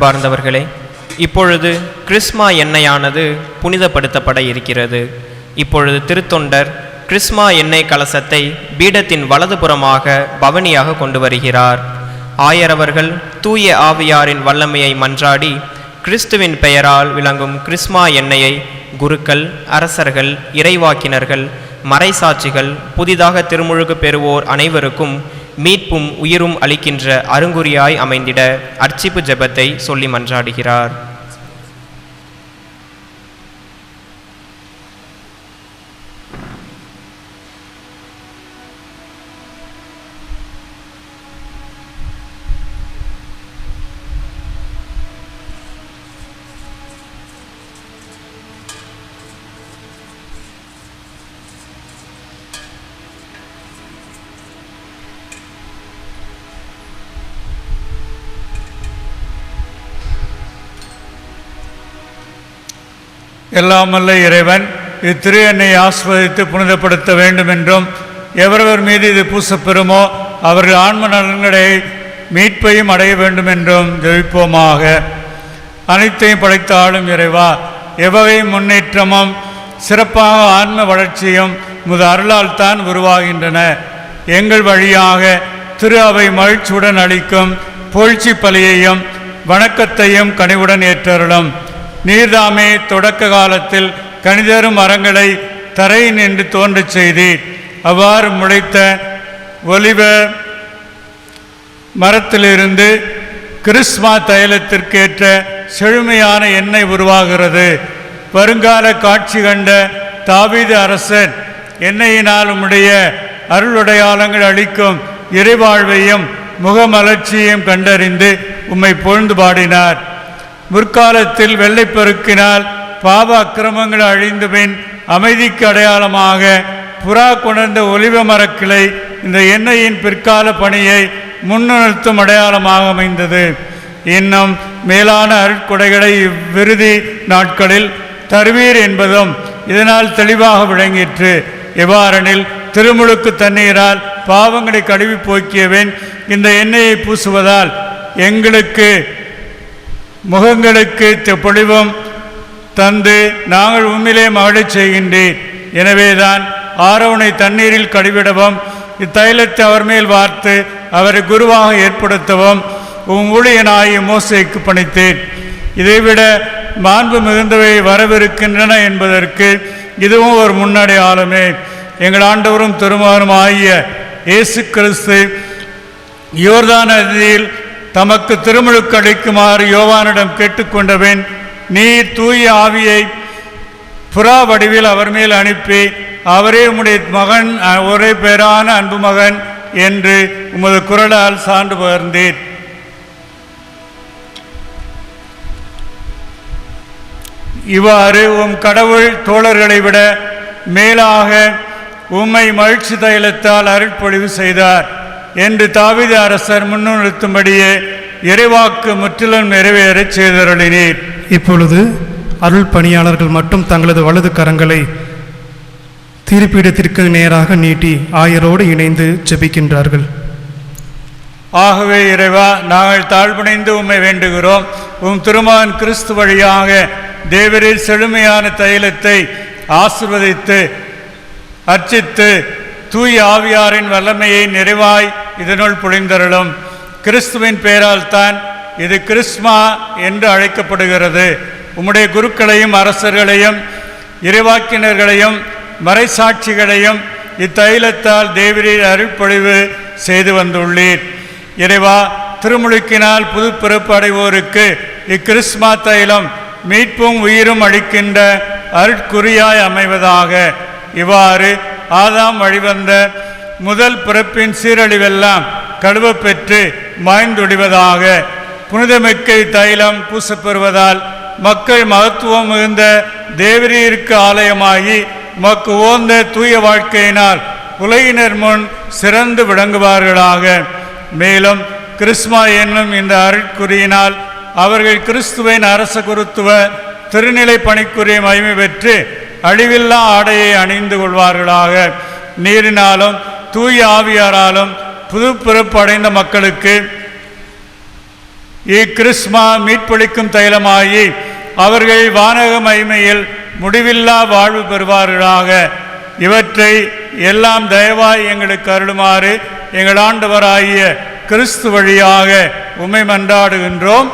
அன்பார்ந்தவர்களே இப்பொழுது கிறிஸ்மா எண்ணெயானது புனிதப்படுத்தப்பட இருக்கிறது. இப்பொழுது திருத்தொண்டர் கிறிஸ்மா எண்ணெய் கலசத்தை பீடத்தின் வலதுபுறமாக பவனியாக கொண்டு வருகிறார். ஆயரவர்கள் தூய ஆவியாரின் வல்லமையை மன்றாடி கிறிஸ்துவின் பெயரால் விளங்கும் கிறிஸ்மா எண்ணெயை குருக்கள் அரசர்கள் இறைவாக்கினர்கள் மறைசாட்சிகள் புதிதாக திருமுழுக்கு பெறுவோர் அனைவருக்கும் மீட்பும் உயிரும் அளிக்கின்ற அருங்குறியாய் அமைந்திட அர்ச்சிப்பு ஜெபத்தை சொல்லி மன்றாடுகிறார். எல்லாமல்ல இறைவன் இத்திரு எண்ணை ஆஸ்வதித்து புனிதப்படுத்த வேண்டும் என்றும் எவரவர் மீது இது பூசப்பெறுமோ அவர்கள் ஆன்ம நலன்களை மீட்பையும் அடைய வேண்டும் என்றும் ஜெபிப்போமாக. அனைத்தையும் படைத்த ஆளும் இறைவா எவ்வகை முன்னேற்றமும் சிறப்பாக ஆன்ம வளர்ச்சியும் முது அருளால் தான் உருவாகின்றன. எங்கள் வழியாக திரு அவை மகிழ்ச்சியுடன் அளிக்கும் புகழ்ச்சி பலியையும் வணக்கத்தையும் கனிவுடன் ஏற்றருளும். நீர்தாமே தொடக்க காலத்தில் கணிதரும் மரங்களை தரை நின்று தோன்றச் செய்தீர். அவ்வாறு முளைத்த ஒலிவ மரத்திலிருந்து கிறிஸ்மா தைலத்திற்கேற்ற செழுமையான எண்ணெய் உருவாகிறது. வருங்கால காட்சி கண்ட தாவீது அரசன் எண்ணெயினால் உம்முடைய அருளுடையாளங்கள் அளிக்கும் இறைவாழ்வையும் முகமலர்ச்சியையும் கண்டறிந்து உம்மை பொழுந்து பாடினார். முற்காலத்தில் வெள்ளைப்பெருக்கினால் பாவ அக்கிரமங்கள் அழிந்த பின் அமைதிக்கு அடையாளமாக புறா கொணர்ந்த ஒலிவ மரக்கிளை இந்த எண்ணெயின் பிற்கால பணியை முன்னிறுத்தும் அடையாளமாக அமைந்தது. இன்னும் மேலான அருட்கொடைகளை இவ்விருதி நாட்களில் தருவீர் என்பதும் இதனால் தெளிவாக விளங்கிற்று. எவ்வாறெனில் திருமுழுக்கு தண்ணீரால் பாவங்களை கழுவி போக்கியவன் இந்த எண்ணெயை பூசுவதால் எங்களுக்கு முகங்களுக்கு பொழிவும் தந்து நாங்கள் உண்மையிலே மகிழச் செய்கின்றேன். எனவேதான் ஆரவனை தண்ணீரில் கழுவிடவும் இத்தைலத்தை அவர் மேல் வார்த்து அவரை குருவாக ஏற்படுத்தவும் உன் ஊழியனாகி மோசைக்கு பணித்தேன். இதைவிட மாண்பு மிகுந்தவை வரவிருக்கின்றன என்பதற்கு இதுவும் ஒரு முன்னடையாளமே எங்கள் ஆண்டவரும் திருமாரும் ஆகிய இயேசு கிறிஸ்து யோர்தான் நதியில் தமக்கு திருமுழுக்கு அளிக்குமாறு யோவானிடம் கேட்டுக்கொண்டவன் நீர் தூய ஆவியை புறா வடிவில் அவர் மேல் அனுப்பி அவரே உம்முடைய மகன் ஒரே பேரான அன்பு மகன் என்று உமது குரலால் சான்று பகர்ந்தீர். இவ்வாறு உம் கடவுள் தோழர்களை விட மேலாக உம்மை மகிழ்ச்சி தைலத்தால் அருட்பொழிவு செய்தார். என்று தாவீது அரசர் முன்னிறுத்தும்படியே இறைவாக்கு முற்றிலும் நிறைவேறச் செய்தருளினீர். இப்பொழுது அருள் பணியாளர்கள் மட்டும் தங்களது வலது கரங்களை தீர்ப்பீடத்திற்கு நேராக நீட்டி ஆயரோடு இணைந்து ஜெபிக்கின்றார்கள். ஆகவே இறைவா நாங்கள் தாழ்பணிந்து உம்மை வேண்டுகிறோம். உம் திருமகன் கிறிஸ்து வழியாக தேவரில் செழுமையான தைலத்தை ஆசிர்வதித்து அர்ச்சித்து தூய ஆவியாரின் வல்லமையை நிறைவாய் இதனுள் புழிந்தருளும் கிறிஸ்துவின் பெயரால் தான் இது கிறிஸ்மா என்று அழைக்கப்படுகிறது. உம்முடைய குருக்களையும் அரசர்களையும் இறைவாக்கினர்களையும் மறைசாட்சிகளையும் இத்தைலத்தால் தேவரீர் அருள்பொழிவு செய்து வந்துள்ளீர். இறைவா திருமுழுக்கினால் புது பிறப்பு அடைவோருக்கு இக்கிறிஸ்மா தைலம் மீட்பும் உயிரும் அளிக்கின்ற அருட்குறியாய் அமைவதாக. இவ்வாறு ஆதாம் வழிவந்த முதல் பிறப்பின் சீரழிவெல்லாம் கழுவ பெற்று மாய்ந்தொடிவதாக புனிதமிக்க தைலம் பூசப்பெறுவதால் மக்கள் மகத்துவம் மிகுந்த தேவரீருக்கு ஆலயமாகி மக்கு ஓந்த தூய வாழ்க்கையினால் உலகினர் முன் சிறந்து விளங்குவார்களாக. மேலும் கிறிஸ்மா என்னும் இந்த அருட்குறியினால் அவர்கள் கிறிஸ்துவின் அரச குருத்துவ திருநிலை பணிக்குரிய மகிமை பெற்று அழிவில்லா ஆடையை அணிந்து கொள்வார்களாக. நீரினாலும் தூய ஆவியாராலும் புது பிறப்பு அடைந்த மக்களுக்கு இக்கிறிஸ்மா மீட்பளிக்கும் தைலமாகி அவர்கள் வானக மகிமையில் முடிவில்லா வாழ்வு பெறுவார்களாக. இவற்றை எல்லாம் தயவாய் எங்களுக்கு அருளுமாறு எங்கள் ஆண்டவராகிய கிறிஸ்து வழியாக உண்மை மன்றாடுகின்றோம்.